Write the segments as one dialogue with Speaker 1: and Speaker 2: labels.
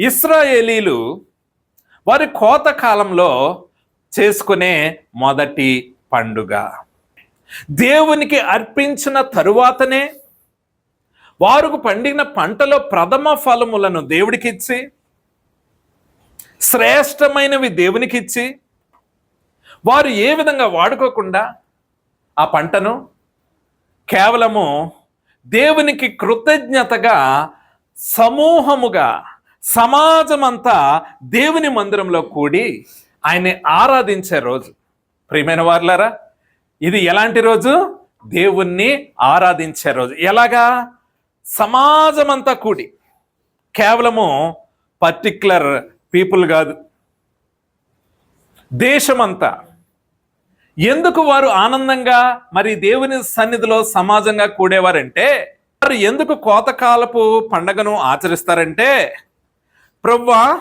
Speaker 1: ఇస్రాయేలీలు వారి కోత కాలంలో చేసుకునే మొదటి పండుగ. దేవునికి అర్పించిన తరువాతనే వారికి పండిన పంటలో ప్రథమ ఫలములను దేవుడికిచ్చి శ్రేష్టమైనవి దేవునికిచ్చి వారు ఏ విధంగా వాడుకోకుండా ఆ పంటను కేవలము దేవునికి కృతజ్ఞతగా సమూహముగా సమాజమంతా దేవుని మందిరంలో కూడి ఆయన్ని ఆరాధించే రోజు. ప్రియమైన వార్లరా ఇది ఎలాంటి రోజు? దేవుణ్ణి ఆరాధించే రోజు. ఎలాగా? సమాజమంతా కూడి. కేవలము పర్టిక్యులర్ పీపుల్ కాదు. దేశమంతా. ఎందుకు వారు ఆనందంగా మరి దేవుని సన్నిధిలో సమాజంగా కూడేవారంటే వారు ఎందుకు కోతకాలపు పండగను ఆచరిస్తారంటే ప్రవ్వా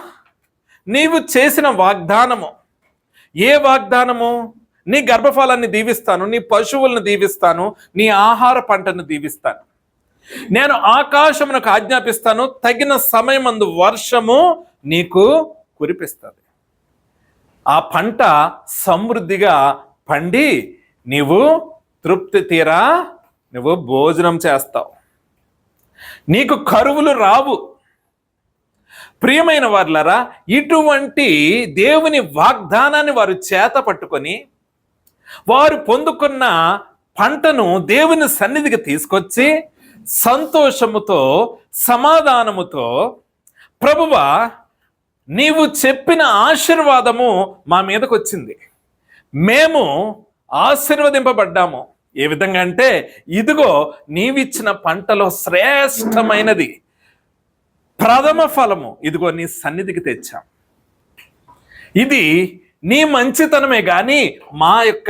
Speaker 1: నీవు చేసిన వాగ్దానము. ఏ వాగ్దానము? నీ గర్భఫలాన్ని దీవిస్తాను నీ పశువులను దీవిస్తాను నీ ఆహార పంటను దీవిస్తాను. నేను ఆకాశమునకు ఆజ్ఞాపిస్తాను తగిన సమయమందు వర్షము నీకు కురిపిస్తుంది. ఆ పంట సమృద్ధిగా పండి నీవు తృప్తి తీరా నువ్వు భోజనం చేస్తావు. నీకు కరువులు రావు. ప్రియమైన వార్లరా ఇటువంటి దేవుని వాగ్దానాన్ని వారు చేత పట్టుకొని వారు పొందుకున్న పంటను దేవుని సన్నిధికి తీసుకొచ్చి సంతోషముతో సమాధానముతో ప్రభువ నీవు చెప్పిన ఆశీర్వాదము మా మీదకు వచ్చింది మేము ఆశీర్వదింపబడ్డాము. ఏ విధంగా అంటే ఇదిగో నీవిచ్చిన పంటలో శ్రేష్టమైనది. ప్రథమ ఫలము. ఇదిగో నీ సన్నిధికి తెచ్చాం. ఇది నీ మంచితనమే కానీ మా యొక్క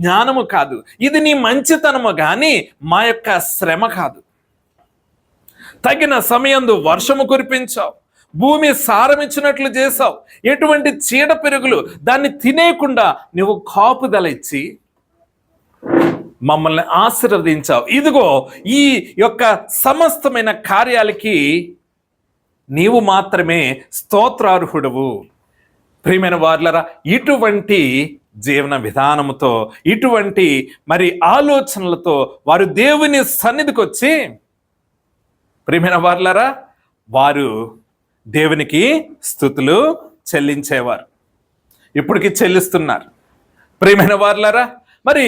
Speaker 1: జ్ఞానము కాదు. ఇది నీ మంచితనము కానీ మా యొక్క శ్రమ కాదు. తగిన సమయందు వర్షము కురిపించావు. భూమి సారమిచ్చినట్లు చేసావు ఎటువంటి చీడ పెరుగులు దాన్ని తినేయకుండా నువ్వు కాపుదల ఇచ్చి మమ్మల్ని ఆశీర్వదించావు. ఇదిగో ఈ యొక్క సమస్తమైన కార్యాలకి నీవు మాత్రమే స్తోత్రార్హుడవు. ప్రియమైన వార్లరా ఇటువంటి జీవన విధానముతో ఇటువంటి మరి ఆలోచనలతో వారు దేవుని సన్నిధికి వచ్చి ప్రియమైన వార్లరా వారు దేవునికి స్థుతులు చెల్లించేవారు. ఇప్పటికి చెల్లిస్తున్నారు. ప్రియమైన వార్లరా మరి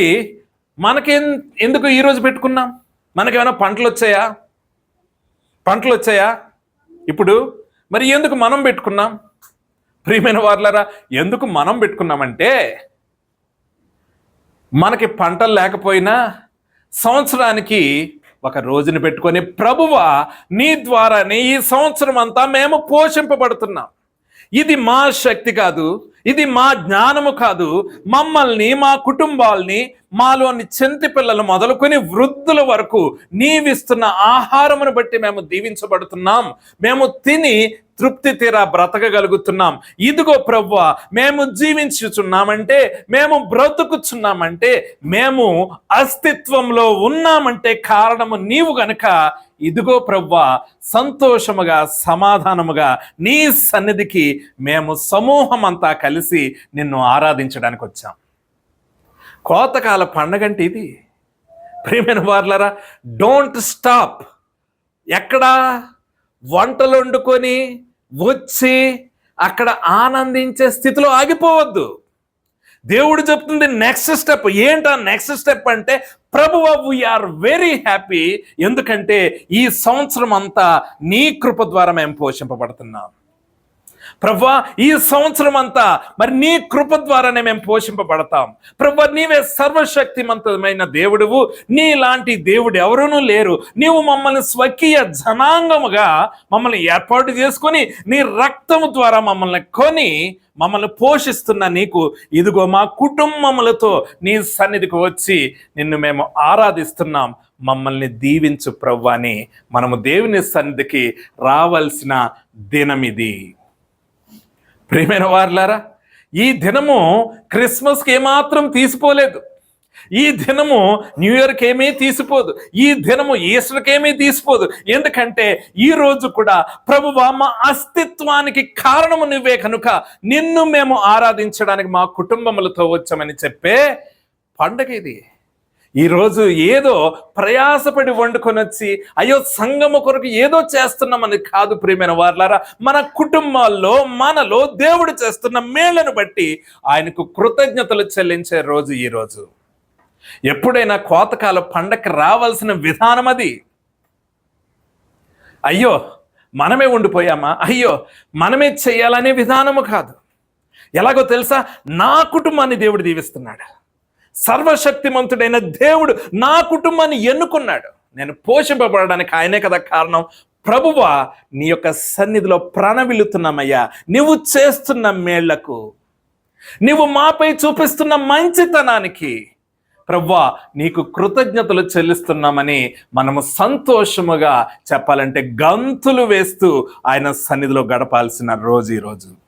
Speaker 1: మనకేం ఎందుకు ఈరోజు పెట్టుకున్నాం? మనకేమైనా పంటలు వచ్చాయా పంటలు వచ్చాయా ఇప్పుడు మరి ఎందుకు మనం పెట్టుకున్నాం? ప్రియమైన వార్లరా ఎందుకు మనం పెట్టుకున్నామంటే మనకి పంటలు లేకపోయినా సంవత్సరానికి ఒక రోజుని పెట్టుకొని ప్రభువ నీ ద్వారానే ఈ సంవత్సరం అంతా మేము పోషింపబడుతున్నాం. ఇది మా శక్తి కాదు ఇది మా జ్ఞానము కాదు. మమ్మల్ని మా కుటుంబాల్ని మాలోని చెంతి పిల్లలు మొదలుకొని వృద్ధుల వరకు నీవిస్తున్న ఆహారమును బట్టి మేము దీవించబడుతున్నాం. మేము తిని తృప్తి తీరా బ్రతకగలుగుతున్నాం. ఇదిగో ప్రవ్వ మేము జీవించుచున్నామంటే మేము బ్రతుకుచున్నామంటే మేము అస్తిత్వంలో ఉన్నామంటే కారణము నీవు గనక ఇదిగో ప్రవ్వా సంతోషముగా సమాధానముగా నీ సన్నిధికి మేము సమూహం అంతా కలిసి నిన్ను ఆరాధించడానికి వచ్చాం. కోతకాల పండగంటే ఇది. ప్రేమైన వార్లరా డోంట్ స్టాప్. ఎక్కడా? వంటలు వండుకొని వచ్చి అక్కడ ఆనందించే స్థితిలో ఆగిపోవద్దు. దేవుడు చెప్తుంది నెక్స్ట్ స్టెప్ ఏంటా నెక్స్ట్ స్టెప్ అంటే ప్రభువ వీఆర్ వెరీ హ్యాపీ ఎందుకంటే ఈ సంవత్సరం అంతా నీ కృప ద్వారా మేము పోషింపబడుతున్నాం. ప్రభా ఈ సంవత్సరం అంతా మరి నీ కృప ద్వారానే మేము పోషింపబడతాం. ప్రభా నీవే సర్వశక్తిమంతమైన దేవుడువు. నీలాంటి దేవుడు ఎవరూ లేరు. నీవు మమ్మల్ని స్వకీయ జనాంగముగా మమ్మల్ని ఏర్పాటు చేసుకొని నీ రక్తము ద్వారా మమ్మల్ని కొని మమ్మల్ని పోషిస్తున్న నీకు ఇదిగో మా కుటుంబములతో నీ సన్నిధికి వచ్చి నిన్ను మేము ఆరాధిస్తున్నాం. మమ్మల్ని దీవించు ప్రవ్వాని మనము దేవుని సన్నిధికి రావాల్సిన దినం ఇది ప్రియమైన వారులారా ఈ దినము క్రిస్మస్కి ఏమాత్రం తీసిపోలేదు. ఈ దినము న్యూ ఇయర్కి ఏమీ తీసిపోదు. ఈ దినము ఈస్టర్కి ఏమీ తీసిపోదు. ఎందుకంటే ఈ రోజు కూడా ప్రభువా మా అస్తిత్వానికి కారణము నువ్వే కనుక నిన్ను మేము ఆరాధించడానికి మా కుటుంబములతో వచ్చామని చెప్పే పండగ ఇది. ఈరోజు ఏదో ప్రయాసపడి వండుకొని వచ్చి అయ్యో సంగమ కొరకు ఏదో చేస్తున్నామని కాదు ప్రియమైన వార్లారా మన కుటుంబాల్లో మనలో దేవుడు చేస్తున్న మేళ్ళను బట్టి ఆయనకు కృతజ్ఞతలు చెల్లించే రోజు ఈరోజు. ఎప్పుడైనా కోతకాల పండగ రావాల్సిన విధానం అది. అయ్యో మనమే ఉండిపోయామా? అయ్యో మనమే చేయాలనే విధానము కాదు. ఎలాగో తెలుసా? నా కుటుంబాన్ని దేవుడు దీవిస్తున్నాడు. సర్వశక్తిమంతుడైన దేవుడు నా కుటుంబాన్ని ఎన్నుకున్నాడు. నేను పోషింపబడడానికి ఆయనే కదా కారణం. ప్రభువ నీ యొక్క సన్నిధిలో ప్రణవిల్లుతున్నామయ్యా నువ్వు చేస్తున్న మేళ్ళకు నువ్వు మాపై చూపిస్తున్న మంచితనానికి ప్రవ్వా నీకు కృతజ్ఞతలు చెల్లిస్తున్నామని మనము సంతోషముగా చెప్పాలంటే గంతులు వేస్తూ ఆయన సన్నిధిలో గడపాల్సిన రోజు ఈరోజు రోజు.